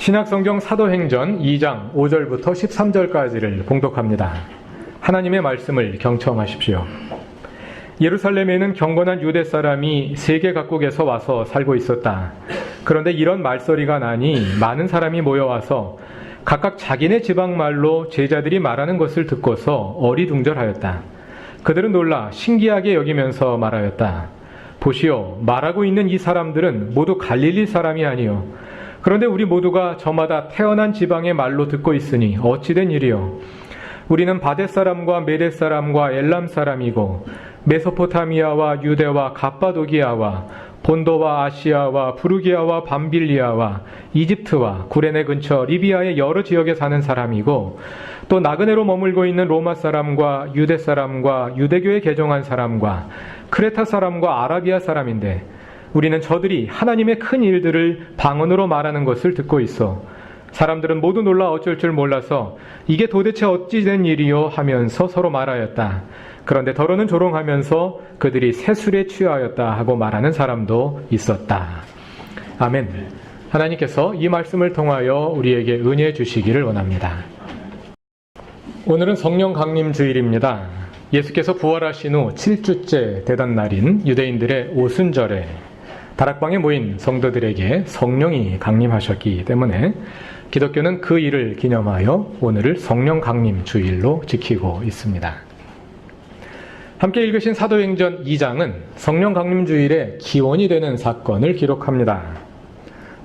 신약성경 사도행전 2장 5절부터 13절까지를 봉독합니다. 하나님의 말씀을 경청하십시오. 예루살렘에는 경건한 유대 사람이 세계 각국에서 와서 살고 있었다. 그런데 이런 말소리가 나니 많은 사람이 모여와서 각각 자기네 지방 말로 제자들이 말하는 것을 듣고서 어리둥절하였다. 그들은 놀라 신기하게 여기면서 말하였다. 보시오, 말하고 있는 이 사람들은 모두 갈릴리 사람이 아니요. 그런데 우리 모두가 저마다 태어난 지방의 말로 듣고 있으니 어찌된 일이요. 우리는 바데 사람과 메데 사람과 엘람 사람이고 메소포타미아와 유대와 갑바도기아와 본도와 아시아와 부르기아와 밤빌리아와 이집트와 구레네 근처 리비아의 여러 지역에 사는 사람이고 또 나그네로 머물고 있는 로마 사람과 유대 사람과 유대교에 개종한 사람과 크레타 사람과 아라비아 사람인데 우리는 저들이 하나님의 큰 일들을 방언으로 말하는 것을 듣고 있어 사람들은 모두 놀라 어쩔 줄 몰라서 이게 도대체 어찌 된 일이요 하면서 서로 말하였다. 그런데 더러는 조롱하면서 그들이 새술에 취하였다 하고 말하는 사람도 있었다. 아멘. 하나님께서 이 말씀을 통하여 우리에게 은혜 주시기를 원합니다. 오늘은 성령 강림 주일입니다. 예수께서 부활하신 후 7주째 되던 날인 유대인들의 오순절에 다락방에 모인 성도들에게 성령이 강림하셨기 때문에 기독교는 그 일을 기념하여 오늘을 성령 강림 주일로 지키고 있습니다. 함께 읽으신 사도행전 2장은 성령 강림 주일의 기원이 되는 사건을 기록합니다.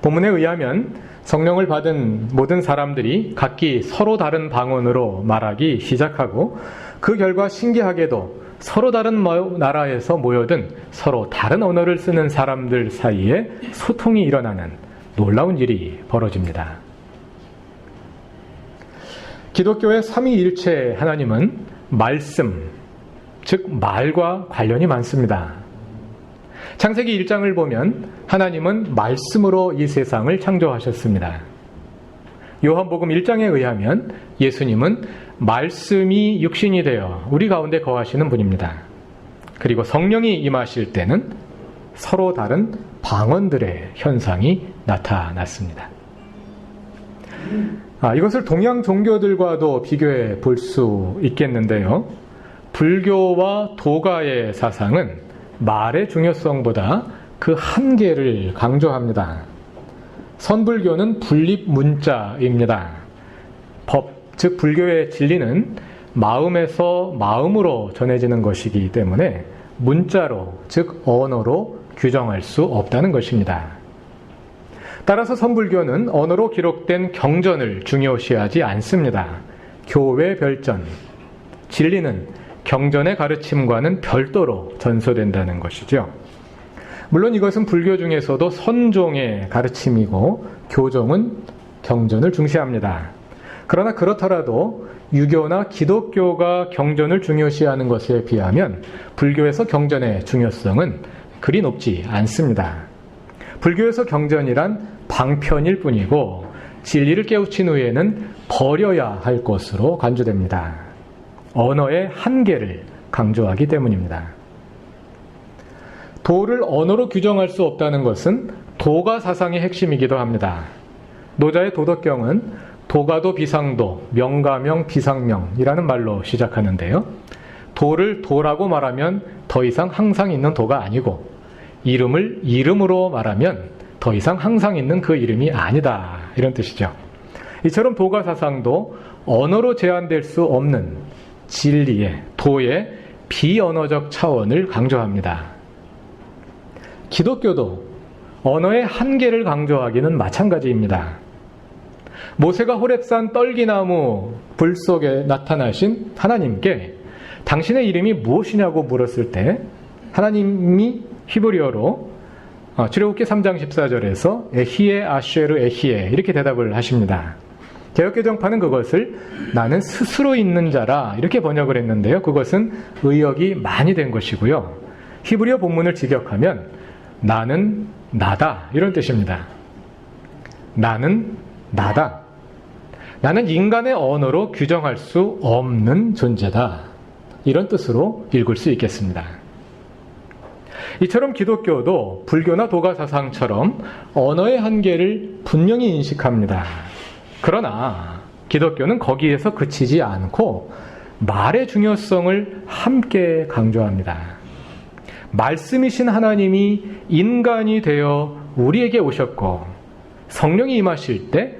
본문에 의하면 성령을 받은 모든 사람들이 각기 서로 다른 방언으로 말하기 시작하고 그 결과 신기하게도 서로 다른 나라에서 모여든 서로 다른 언어를 쓰는 사람들 사이에 소통이 일어나는 놀라운 일이 벌어집니다. 기독교의 삼위일체 하나님은 말씀, 즉 말과 관련이 많습니다. 창세기 1장을 보면 하나님은 말씀으로 이 세상을 창조하셨습니다. 요한복음 1장에 의하면 예수님은 말씀이 육신이 되어 우리 가운데 거하시는 분입니다. 그리고 성령이 임하실 때는 서로 다른 방언들의 현상이 나타났습니다. 아, 이것을 동양 종교들과도 비교해 볼 수 있겠는데요. 불교와 도가의 사상은 말의 중요성보다 그 한계를 강조합니다. 선불교는 분립 문자입니다. 법, 즉 불교의 진리는 마음에서 마음으로 전해지는 것이기 때문에 문자로, 즉 언어로 규정할 수 없다는 것입니다. 따라서 선불교는 언어로 기록된 경전을 중요시하지 않습니다. 교회 별전, 진리는 경전의 가르침과는 별도로 전소된다는 것이죠. 물론 이것은 불교 중에서도 선종의 가르침이고 교종은 경전을 중시합니다. 그러나 그렇더라도 유교나 기독교가 경전을 중요시하는 것에 비하면 불교에서 경전의 중요성은 그리 높지 않습니다. 불교에서 경전이란 방편일 뿐이고 진리를 깨우친 후에는 버려야 할 것으로 간주됩니다. 언어의 한계를 강조하기 때문입니다. 도를 언어로 규정할 수 없다는 것은 도가 사상의 핵심이기도 합니다. 노자의 도덕경은 도가도 비상도, 명가명 비상명이라는 말로 시작하는데요. 도를 도라고 말하면 더 이상 항상 있는 도가 아니고 이름을 이름으로 말하면 더 이상 항상 있는 그 이름이 아니다. 이런 뜻이죠. 이처럼 도가 사상도 언어로 제한될 수 없는 진리의, 도의 비언어적 차원을 강조합니다. 기독교도 언어의 한계를 강조하기는 마찬가지입니다. 모세가 호랩산 떨기나무 불 속에 나타나신 하나님께 당신의 이름이 무엇이냐고 물었을 때 하나님이 히브리어로 어, 출애굽기 3장 14절에서 에히에 아쉐르 에히에 이렇게 대답을 하십니다. 개혁개정파는 그것을 나는 스스로 있는 자라 이렇게 번역을 했는데요. 그것은 의역이 많이 된 것이고요. 히브리어 본문을 직역하면 나는 나다 이런 뜻입니다. 나는 나다. 나는 인간의 언어로 규정할 수 없는 존재다. 이런 뜻으로 읽을 수 있겠습니다. 이처럼 기독교도 불교나 도가 사상처럼 언어의 한계를 분명히 인식합니다. 그러나 기독교는 거기에서 그치지 않고 말의 중요성을 함께 강조합니다. 말씀이신 하나님이 인간이 되어 우리에게 오셨고 성령이 임하실 때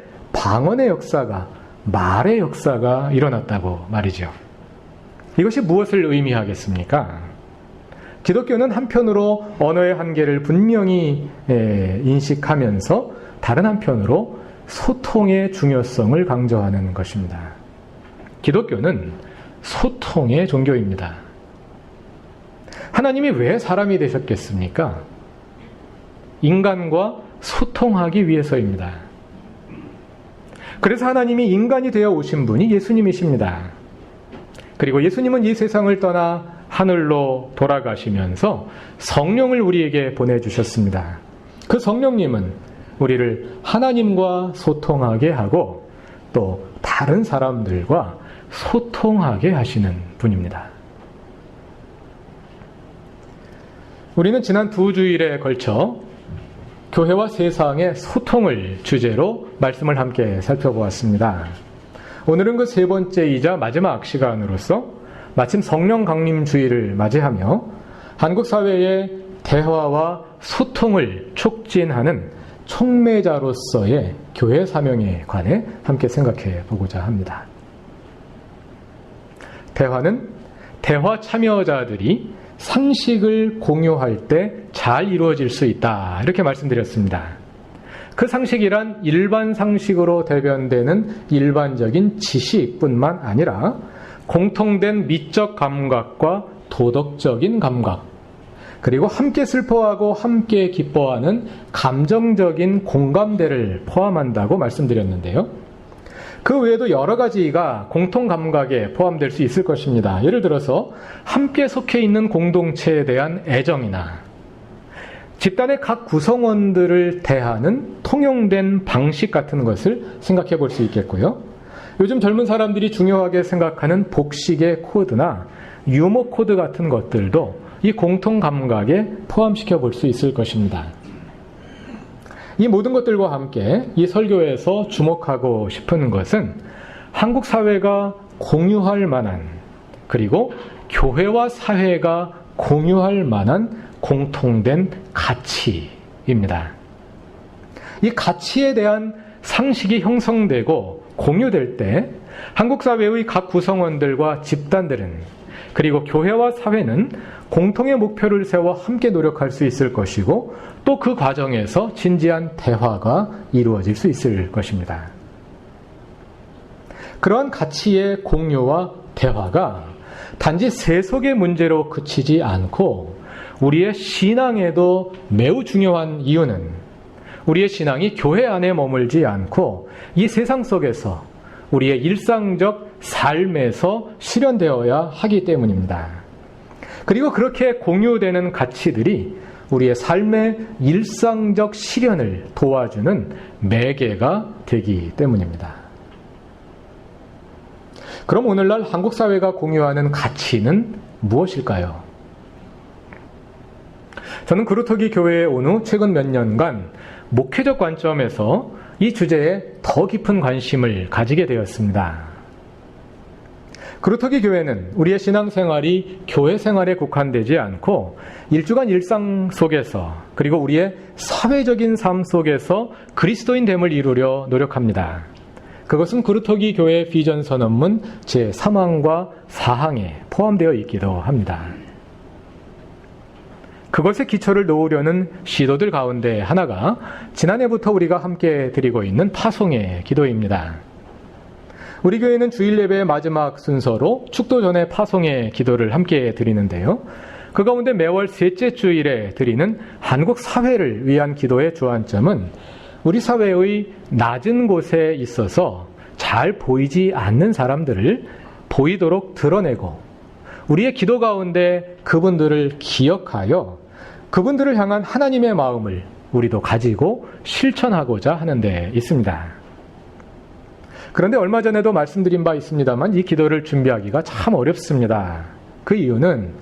방언의 역사가 말의 역사가 일어났다고 말이죠. 이것이 무엇을 의미하겠습니까? 기독교는 한편으로 언어의 한계를 분명히 인식하면서 다른 한편으로 소통의 중요성을 강조하는 것입니다. 기독교는 소통의 종교입니다. 하나님이 왜 사람이 되셨겠습니까? 인간과 소통하기 위해서입니다. 그래서 하나님이 인간이 되어 오신 분이 예수님이십니다. 그리고 예수님은 이 세상을 떠나 하늘로 돌아가시면서 성령을 우리에게 보내주셨습니다. 그 성령님은 우리를 하나님과 소통하게 하고 또 다른 사람들과 소통하게 하시는 분입니다. 우리는 지난 두 주일에 걸쳐 교회와 세상의 소통을 주제로 말씀을 함께 살펴보았습니다. 오늘은 그 세 번째이자 마지막 시간으로서 마침 성령 강림 주의를 맞이하며 한국 사회의 대화와 소통을 촉진하는 촉매자로서의 교회 사명에 관해 함께 생각해 보고자 합니다. 대화는 대화 참여자들이 상식을 공유할 때 잘 이루어질 수 있다. 이렇게 말씀드렸습니다. 그 상식이란 일반 상식으로 대변되는 일반적인 지식뿐만 아니라 공통된 미적 감각과 도덕적인 감각, 그리고 함께 슬퍼하고 함께 기뻐하는 감정적인 공감대를 포함한다고 말씀드렸는데요. 그 외에도 여러 가지가 공통 감각에 포함될 수 있을 것입니다. 예를 들어서 함께 속해 있는 공동체에 대한 애정이나 집단의 각 구성원들을 대하는 통용된 방식 같은 것을 생각해 볼 수 있겠고요. 요즘 젊은 사람들이 중요하게 생각하는 복식의 코드나 유머 코드 같은 것들도 이 공통 감각에 포함시켜 볼 수 있을 것입니다. 이 모든 것들과 함께 이 설교에서 주목하고 싶은 것은 한국 사회가 공유할 만한 그리고 교회와 사회가 공유할 만한 공통된 가치입니다. 이 가치에 대한 상식이 형성되고 공유될 때 한국 사회의 각 구성원들과 집단들은 그리고 교회와 사회는 공통의 목표를 세워 함께 노력할 수 있을 것이고 또 그 과정에서 진지한 대화가 이루어질 수 있을 것입니다. 그러한 가치의 공유와 대화가 단지 세속의 문제로 그치지 않고 우리의 신앙에도 매우 중요한 이유는 우리의 신앙이 교회 안에 머물지 않고 이 세상 속에서 우리의 일상적 삶에서 실현되어야 하기 때문입니다. 그리고 그렇게 공유되는 가치들이 우리의 삶의 일상적 실현을 도와주는 매개가 되기 때문입니다. 그럼 오늘날 한국 사회가 공유하는 가치는 무엇일까요? 저는 그루터기 교회에 온 후 최근 몇 년간 목회적 관점에서 이 주제에 더 깊은 관심을 가지게 되었습니다. 그루터기 교회는 우리의 신앙생활이 교회 생활에 국한되지 않고 일주간 일상 속에서 그리고 우리의 사회적인 삶 속에서 그리스도인 됨을 이루려 노력합니다. 그것은 그루터기 교회 비전 선언문 제3항과 4항에 포함되어 있기도 합니다. 그것의 기초를 놓으려는 시도들 가운데 하나가 지난해부터 우리가 함께 드리고 있는 파송의 기도입니다. 우리 교회는 주일 예배의 마지막 순서로 축도 전에 파송의 기도를 함께 드리는데요. 그 가운데 매월 셋째 주일에 드리는 한국 사회를 위한 기도의 주안점은 우리 사회의 낮은 곳에 있어서 잘 보이지 않는 사람들을 보이도록 드러내고 우리의 기도 가운데 그분들을 기억하여 그분들을 향한 하나님의 마음을 우리도 가지고 실천하고자 하는 데 있습니다. 그런데 얼마 전에도 말씀드린 바 있습니다만 이 기도를 준비하기가 참 어렵습니다. 그 이유는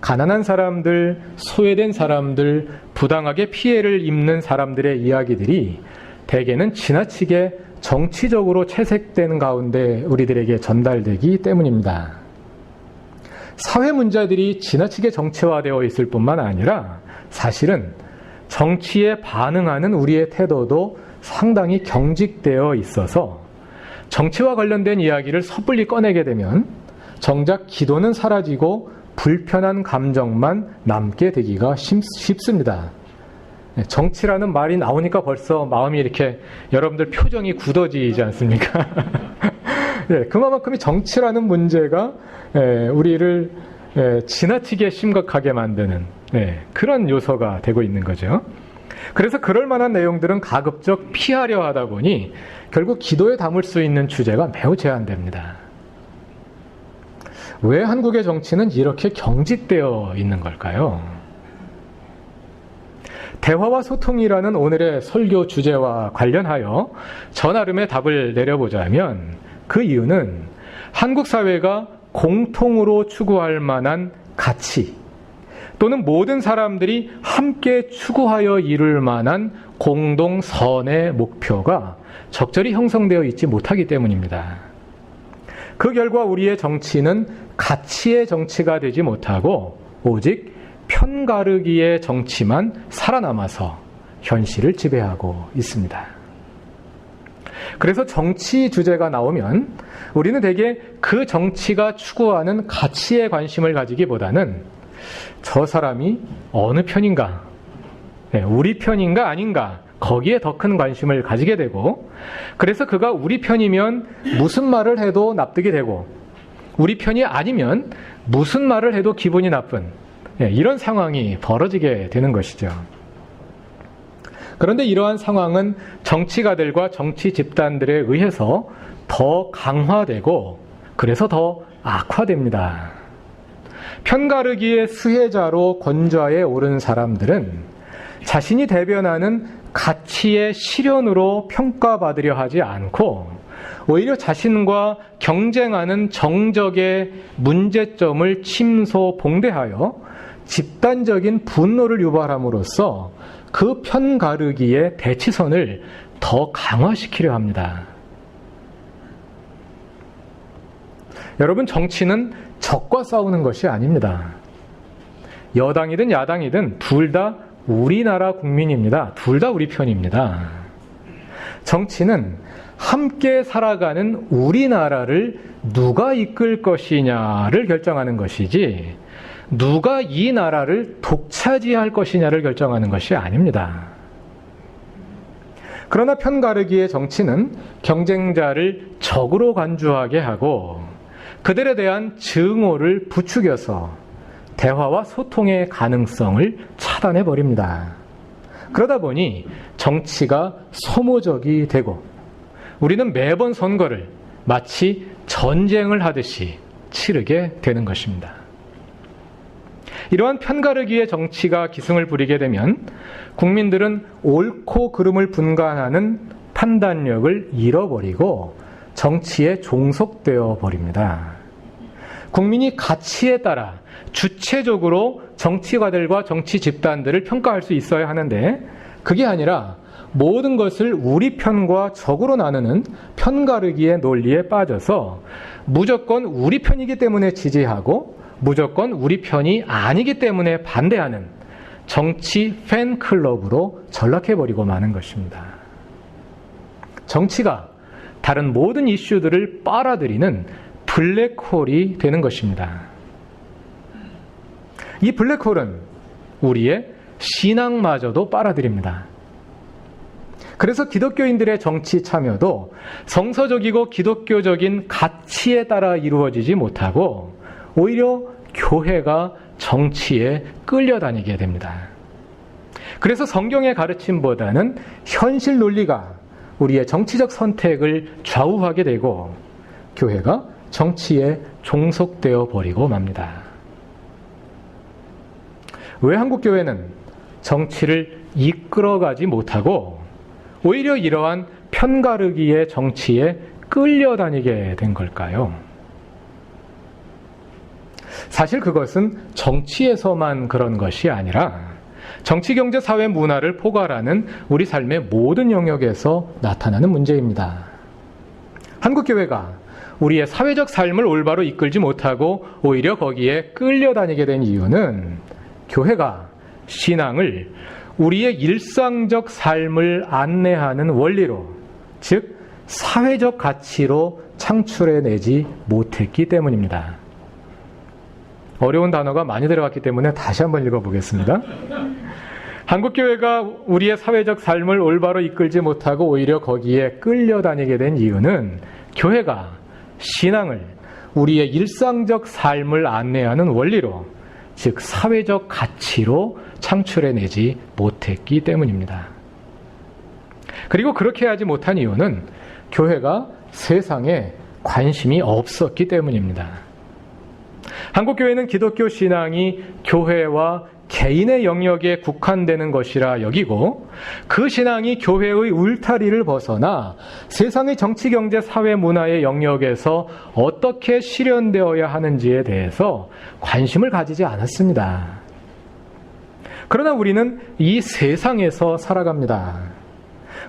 가난한 사람들, 소외된 사람들, 부당하게 피해를 입는 사람들의 이야기들이 대개는 지나치게 정치적으로 채색되는 가운데 우리들에게 전달되기 때문입니다. 사회 문제들이 지나치게 정치화되어 있을 뿐만 아니라 사실은 정치에 반응하는 우리의 태도도 상당히 경직되어 있어서 정치와 관련된 이야기를 섣불리 꺼내게 되면 정작 기도는 사라지고 불편한 감정만 남게 되기가 쉽습니다. 네, 정치라는 말이 나오니까 벌써 마음이 이렇게 여러분들 표정이 굳어지지 않습니까? 네, 그만큼이 정치라는 문제가 예, 우리를 예, 지나치게 심각하게 만드는 네, 그런 요소가 되고 있는 거죠. 그래서 그럴 만한 내용들은 가급적 피하려 하다 보니 결국 기도에 담을 수 있는 주제가 매우 제한됩니다. 왜 한국의 정치는 이렇게 경직되어 있는 걸까요? 대화와 소통이라는 오늘의 설교 주제와 관련하여 저 나름의 답을 내려보자면 그 이유는 한국 사회가 공통으로 추구할 만한 가치 또는 모든 사람들이 함께 추구하여 이룰 만한 공동 선의 목표가 적절히 형성되어 있지 못하기 때문입니다. 그 결과 우리의 정치는 가치의 정치가 되지 못하고 오직 편가르기의 정치만 살아남아서 현실을 지배하고 있습니다. 그래서 정치 주제가 나오면 우리는 대개 그 정치가 추구하는 가치에 관심을 가지기보다는 저 사람이 어느 편인가, 네, 우리 편인가 아닌가, 거기에 더 큰 관심을 가지게 되고, 그래서 그가 우리 편이면 무슨 말을 해도 납득이 되고, 우리 편이 아니면 무슨 말을 해도 기분이 나쁜, 네, 이런 상황이 벌어지게 되는 것이죠. 그런데 이러한 상황은 정치가들과 정치 집단들에 의해서 더 강화되고 그래서 더 악화됩니다. 편가르기의 수혜자로 권좌에 오른 사람들은 자신이 대변하는 가치의 실현으로 평가받으려 하지 않고 오히려 자신과 경쟁하는 정적의 문제점을 침소 봉대하여 집단적인 분노를 유발함으로써 그 편가르기의 대치선을 더 강화시키려 합니다. 여러분, 정치는 적과 싸우는 것이 아닙니다. 여당이든 야당이든 둘 다 우리나라 국민입니다. 둘 다 우리 편입니다. 정치는 함께 살아가는 우리나라를 누가 이끌 것이냐를 결정하는 것이지, 누가 이 나라를 독차지할 것이냐를 결정하는 것이 아닙니다. 그러나 편가르기의 정치는 경쟁자를 적으로 간주하게 하고 그들에 대한 증오를 부추겨서 대화와 소통의 가능성을 차단해 버립니다. 그러다 보니 정치가 소모적이 되고 우리는 매번 선거를 마치 전쟁을 하듯이 치르게 되는 것입니다. 이러한 편가르기의 정치가 기승을 부리게 되면 국민들은 옳고 그름을 분간하는 판단력을 잃어버리고 정치에 종속되어 버립니다. 국민이 가치에 따라 주체적으로 정치가들과 정치 집단들을 평가할 수 있어야 하는데 그게 아니라 모든 것을 우리 편과 적으로 나누는 편가르기의 논리에 빠져서 무조건 우리 편이기 때문에 지지하고 무조건 우리 편이 아니기 때문에 반대하는 정치 팬클럽으로 전락해버리고 마는 것입니다. 정치가 다른 모든 이슈들을 빨아들이는 블랙홀이 되는 것입니다. 이 블랙홀은 우리의 신앙마저도 빨아들입니다. 그래서 기독교인들의 정치 참여도 성서적이고 기독교적인 가치에 따라 이루어지지 못하고 오히려 교회가 정치에 끌려다니게 됩니다. 그래서 성경의 가르침보다는 현실 논리가 우리의 정치적 선택을 좌우하게 되고 교회가 정치에 종속되어 버리고 맙니다. 왜 한국교회는 정치를 이끌어가지 못하고 오히려 이러한 편가르기의 정치에 끌려다니게 된 걸까요? 사실 그것은 정치에서만 그런 것이 아니라 정치, 경제, 사회, 문화를 포괄하는 우리 삶의 모든 영역에서 나타나는 문제입니다. 한국교회가 우리의 사회적 삶을 올바로 이끌지 못하고 오히려 거기에 끌려다니게 된 이유는 교회가 신앙을 우리의 일상적 삶을 안내하는 원리로, 즉, 사회적 가치로 창출해내지 못했기 때문입니다. 어려운 단어가 많이 들어갔기 때문에 다시 한번 읽어보겠습니다. 한국교회가 우리의 사회적 삶을 올바로 이끌지 못하고 오히려 거기에 끌려다니게 된 이유는 교회가 신앙을 우리의 일상적 삶을 안내하는 원리로, 즉, 사회적 가치로 창출해내지 못했기 때문입니다. 그리고 그렇게 하지 못한 이유는 교회가 세상에 관심이 없었기 때문입니다. 한국교회는 기독교 신앙이 교회와 개인의 영역에 국한되는 것이라 여기고 그 신앙이 교회의 울타리를 벗어나 세상의 정치, 경제, 사회, 문화의 영역에서 어떻게 실현되어야 하는지에 대해서 관심을 가지지 않았습니다. 그러나 우리는 이 세상에서 살아갑니다.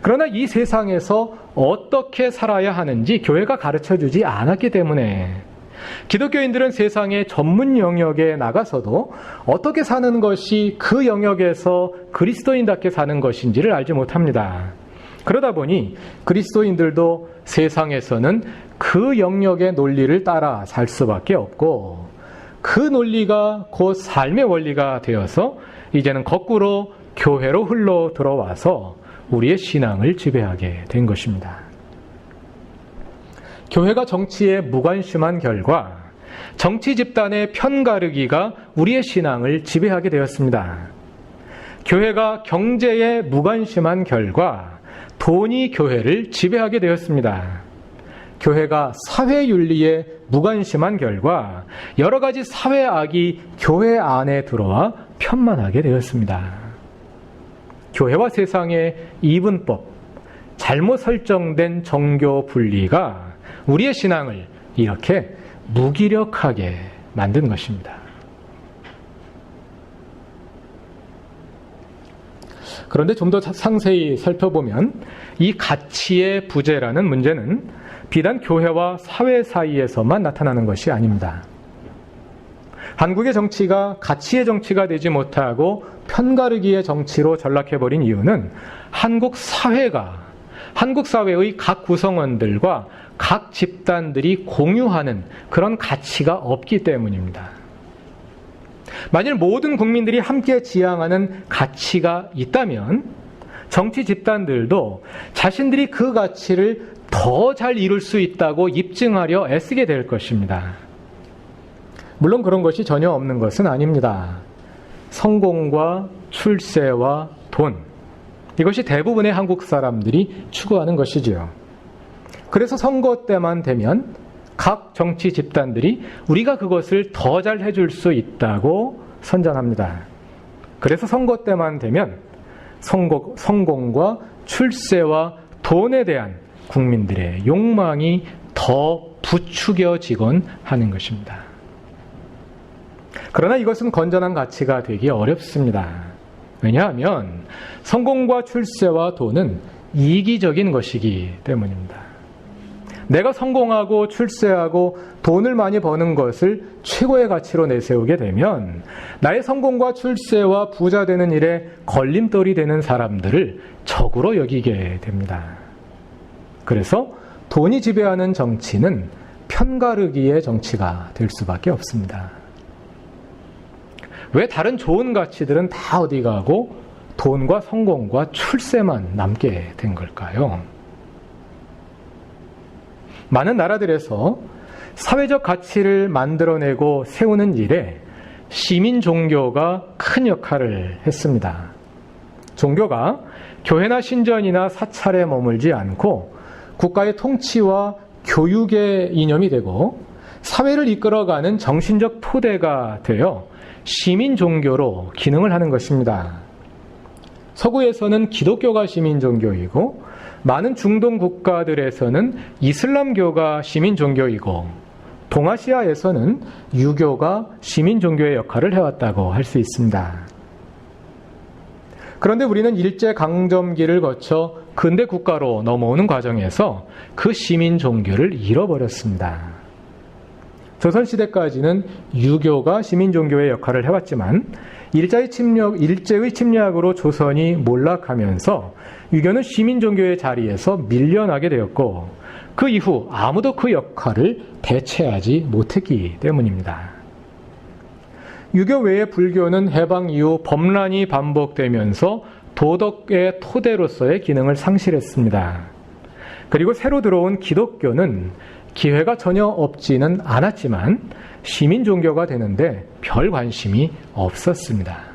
그러나 이 세상에서 어떻게 살아야 하는지 교회가 가르쳐 주지 않았기 때문에 기독교인들은 세상의 전문 영역에 나가서도 어떻게 사는 것이 그 영역에서 그리스도인답게 사는 것인지를 알지 못합니다. 그러다 보니 그리스도인들도 세상에서는 그 영역의 논리를 따라 살 수밖에 없고 그 논리가 곧 삶의 원리가 되어서 이제는 거꾸로 교회로 흘러 들어와서 우리의 신앙을 지배하게 된 것입니다. 교회가 정치에 무관심한 결과 정치 집단의 편가르기가 우리의 신앙을 지배하게 되었습니다. 교회가 경제에 무관심한 결과 돈이 교회를 지배하게 되었습니다. 교회가 사회 윤리에 무관심한 결과 여러 가지 사회 악이 교회 안에 들어와 편만하게 되었습니다. 교회와 세상의 이분법, 잘못 설정된 정교 분리가 우리의 신앙을 이렇게 무기력하게 만든 것입니다. 그런데 좀 더 상세히 살펴보면 이 가치의 부재라는 문제는 비단 교회와 사회 사이에서만 나타나는 것이 아닙니다. 한국의 정치가 가치의 정치가 되지 못하고 편가르기의 정치로 전락해버린 이유는 한국 사회가 한국 사회의 각 구성원들과 각 집단들이 공유하는 그런 가치가 없기 때문입니다. 만일 모든 국민들이 함께 지향하는 가치가 있다면 정치 집단들도 자신들이 그 가치를 더 잘 이룰 수 있다고 입증하려 애쓰게 될 것입니다. 물론 그런 것이 전혀 없는 것은 아닙니다. 성공과 출세와 돈. 이것이 대부분의 한국 사람들이 추구하는 것이지요. 그래서 선거 때만 되면 각 정치 집단들이 우리가 그것을 더 잘 해줄 수 있다고 선전합니다. 그래서 선거 때만 되면 성공, 성공과 출세와 돈에 대한 국민들의 욕망이 더 부추겨지곤 하는 것입니다. 그러나 이것은 건전한 가치가 되기 어렵습니다. 왜냐하면 성공과 출세와 돈은 이기적인 것이기 때문입니다. 내가 성공하고 출세하고 돈을 많이 버는 것을 최고의 가치로 내세우게 되면 나의 성공과 출세와 부자 되는 일에 걸림돌이 되는 사람들을 적으로 여기게 됩니다. 그래서 돈이 지배하는 정치는 편가르기의 정치가 될 수밖에 없습니다. 왜 다른 좋은 가치들은 다 어디 가고 돈과 성공과 출세만 남게 된 걸까요? 많은 나라들에서 사회적 가치를 만들어내고 세우는 일에 시민 종교가 큰 역할을 했습니다. 종교가 교회나 신전이나 사찰에 머물지 않고 국가의 통치와 교육의 이념이 되고 사회를 이끌어가는 정신적 토대가 되어 시민 종교로 기능을 하는 것입니다. 서구에서는 기독교가 시민 종교이고 많은 중동 국가들에서는 이슬람교가 시민 종교이고 동아시아에서는 유교가 시민 종교의 역할을 해왔다고 할 수 있습니다. 그런데 우리는 일제 강점기를 거쳐 근대 국가로 넘어오는 과정에서 그 시민 종교를 잃어버렸습니다. 조선시대까지는 유교가 시민 종교의 역할을 해왔지만 일자의 침략, 일제의 침략으로 조선이 몰락하면서 유교는 시민 종교의 자리에서 밀려나게 되었고 그 이후 아무도 그 역할을 대체하지 못했기 때문입니다. 유교 외의 불교는 해방 이후 범란이 반복되면서 도덕의 토대로서의 기능을 상실했습니다. 그리고 새로 들어온 기독교는 기회가 전혀 없지는 않았지만 시민 종교가 되는데 별 관심이 없었습니다.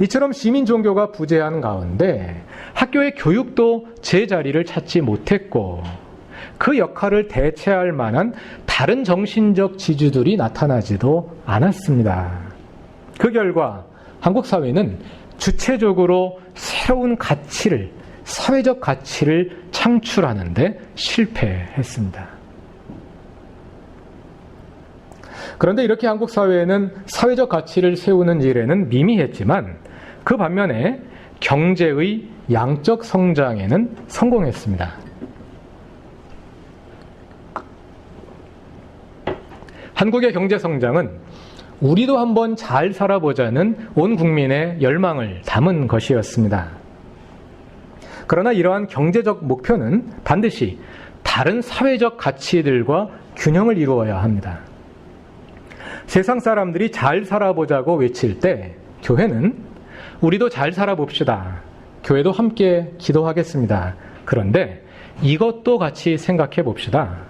이처럼 시민 종교가 부재한 가운데 학교의 교육도 제 자리를 찾지 못했고 그 역할을 대체할 만한 다른 정신적 지주들이 나타나지도 않았습니다. 그 결과 한국 사회는 주체적으로 새로운 가치를, 사회적 가치를 창출하는데 실패했습니다. 그런데 이렇게 한국 사회는 사회적 가치를 세우는 일에는 미미했지만 그 반면에 경제의 양적 성장에는 성공했습니다. 한국의 경제 성장은 우리도 한번 잘 살아보자는 온 국민의 열망을 담은 것이었습니다. 그러나 이러한 경제적 목표는 반드시 다른 사회적 가치들과 균형을 이루어야 합니다. 세상 사람들이 잘 살아보자고 외칠 때 교회는 우리도 잘 살아봅시다. 교회도 함께 기도하겠습니다. 그런데 이것도 같이 생각해 봅시다.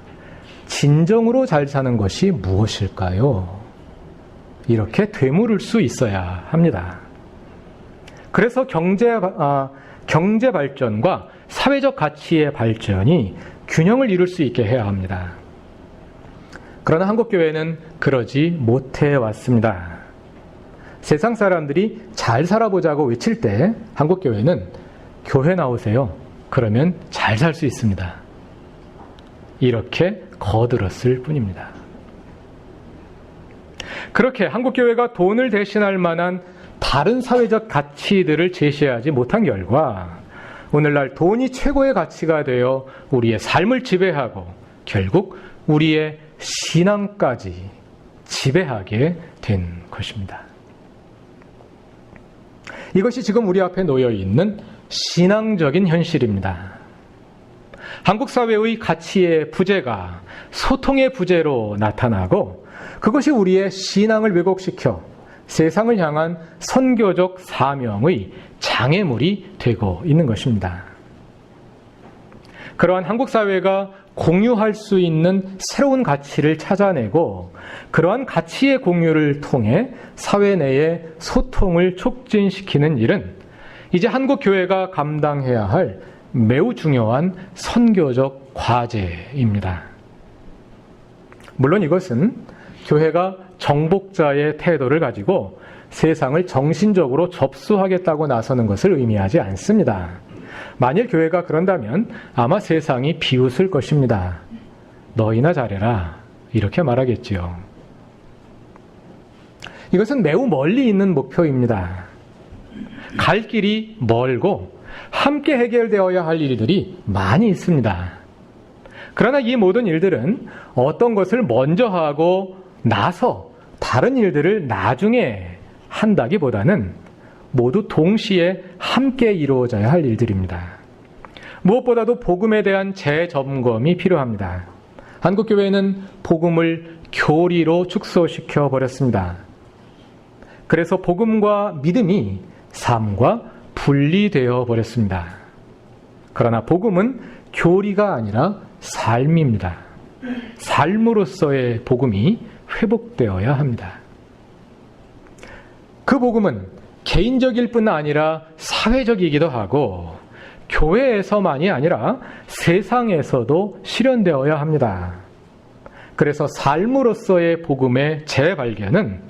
진정으로 잘 사는 것이 무엇일까요? 이렇게 되물을 수 있어야 합니다. 그래서 경제, 아, 경제 발전과 사회적 가치의 발전이 균형을 이룰 수 있게 해야 합니다. 그러나 한국교회는 그러지 못해 왔습니다. 세상 사람들이 잘 살아보자고 외칠 때 한국교회는 교회 나오세요. 그러면 잘 살 수 있습니다. 이렇게 거들었을 뿐입니다. 그렇게 한국교회가 돈을 대신할 만한 다른 사회적 가치들을 제시하지 못한 결과 오늘날 돈이 최고의 가치가 되어 우리의 삶을 지배하고 결국 우리의 신앙까지 지배하게 된 것입니다. 이것이 지금 우리 앞에 놓여 있는 신앙적인 현실입니다. 한국 사회의 가치의 부재가 소통의 부재로 나타나고 그것이 우리의 신앙을 왜곡시켜 세상을 향한 선교적 사명의 장애물이 되고 있는 것입니다. 그러한 한국 사회가 공유할 수 있는 새로운 가치를 찾아내고 그러한 가치의 공유를 통해 사회 내의 소통을 촉진시키는 일은 이제 한국 교회가 감당해야 할 매우 중요한 선교적 과제입니다. 물론 이것은 교회가 정복자의 태도를 가지고 세상을 정신적으로 접수하겠다고 나서는 것을 의미하지 않습니다. 만일 교회가 그런다면 아마 세상이 비웃을 것입니다. 너희나 잘해라. 이렇게 말하겠지요. 이것은 매우 멀리 있는 목표입니다. 갈 길이 멀고 함께 해결되어야 할 일들이 많이 있습니다. 그러나 이 모든 일들은 어떤 것을 먼저 하고 나서 다른 일들을 나중에 한다기보다는 모두 동시에 함께 이루어져야 할 일들입니다. 무엇보다도 복음에 대한 재점검이 필요합니다. 한국교회는 복음을 교리로 축소시켜 버렸습니다. 그래서 복음과 믿음이 삶과 분리되어 버렸습니다. 그러나 복음은 교리가 아니라 삶입니다. 삶으로서의 복음이 회복되어야 합니다. 그 복음은 개인적일 뿐 아니라 사회적이기도 하고 교회에서만이 아니라 세상에서도 실현되어야 합니다. 그래서 삶으로서의 복음의 재발견은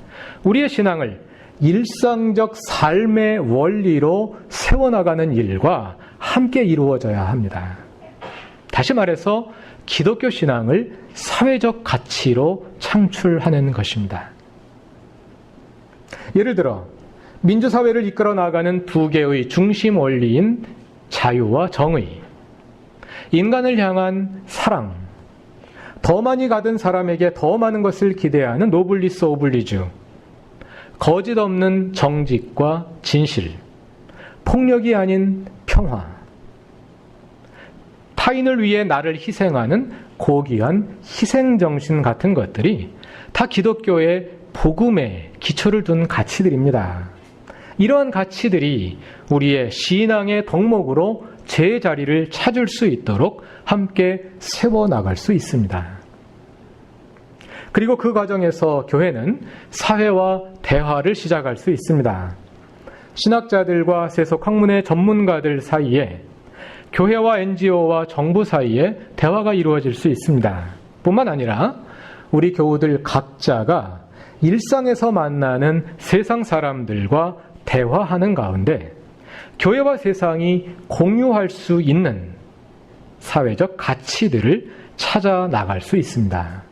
우리의 신앙을 일상적 삶의 원리로 세워나가는 일과 함께 이루어져야 합니다. 다시 말해서 기독교 신앙을 사회적 가치로 창출하는 것입니다. 예를 들어 민주사회를 이끌어 나가는 두 개의 중심 원리인 자유와 정의, 인간을 향한 사랑, 더 많이 가든 사람에게 더 많은 것을 기대하는 노블리스 오블리주, 거짓 없는 정직과 진실, 폭력이 아닌 평화, 타인을 위해 나를 희생하는 고귀한 희생정신 같은 것들이 다 기독교의 복음에 기초를 둔 가치들입니다. 이러한 가치들이 우리의 신앙의 덕목으로 제 자리를 찾을 수 있도록 함께 세워나갈 수 있습니다. 그리고 그 과정에서 교회는 사회와 대화를 시작할 수 있습니다. 신학자들과 세속 학문의 전문가들 사이에 교회와 NGO와 정부 사이에 대화가 이루어질 수 있습니다. 뿐만 아니라 우리 교우들 각자가 일상에서 만나는 세상 사람들과 대화하는 가운데 교회와 세상이 공유할 수 있는 사회적 가치들을 찾아 나갈 수 있습니다.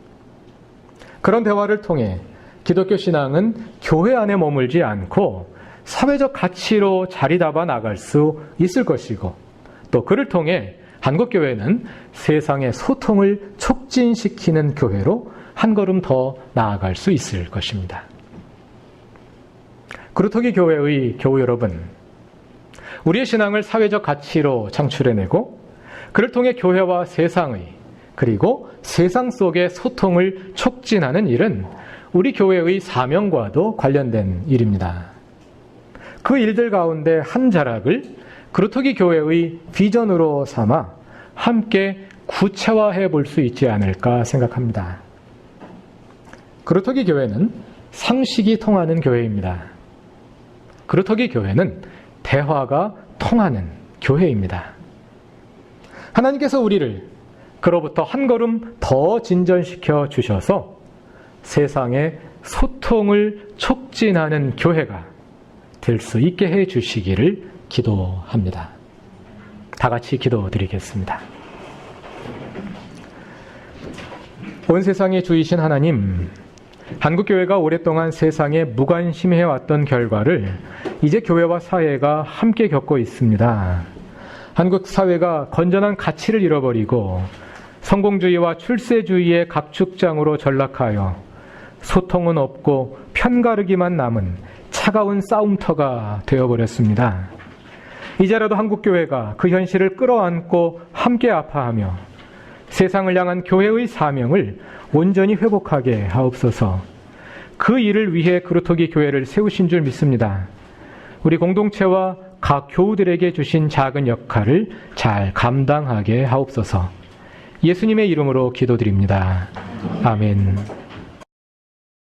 그런 대화를 통해 기독교 신앙은 교회 안에 머물지 않고 사회적 가치로 자리 잡아 나갈 수 있을 것이고 또 그를 통해 한국교회는 세상의 소통을 촉진시키는 교회로 한 걸음 더 나아갈 수 있을 것입니다. 그루터기 교회의 교우 여러분, 우리의 신앙을 사회적 가치로 창출해내고 그를 통해 교회와 세상의 그리고 세상 속의 소통을 촉진하는 일은 우리 교회의 사명과도 관련된 일입니다. 그 일들 가운데 한 자락을 그루터기 교회의 비전으로 삼아 함께 구체화해 볼 수 있지 않을까 생각합니다. 그루터기 교회는 상식이 통하는 교회입니다. 그루터기 교회는 대화가 통하는 교회입니다. 하나님께서 우리를 그로부터 한 걸음 더 진전시켜 주셔서 세상의 소통을 촉진하는 교회가 될 수 있게 해 주시기를 기도합니다. 다 같이 기도드리겠습니다. 온 세상의 주이신 하나님, 한국교회가 오랫동안 세상에 무관심해왔던 결과를 이제 교회와 사회가 함께 겪고 있습니다. 한국 사회가 건전한 가치를 잃어버리고 성공주의와 출세주의의 각축장으로 전락하여 소통은 없고 편가르기만 남은 차가운 싸움터가 되어버렸습니다. 이제라도 한국교회가 그 현실을 끌어안고 함께 아파하며 세상을 향한 교회의 사명을 온전히 회복하게 하옵소서. 그 일을 위해 그루터기 교회를 세우신 줄 믿습니다. 우리 공동체와 각 교우들에게 주신 작은 역할을 잘 감당하게 하옵소서. 예수님의 이름으로 기도드립니다. 아멘.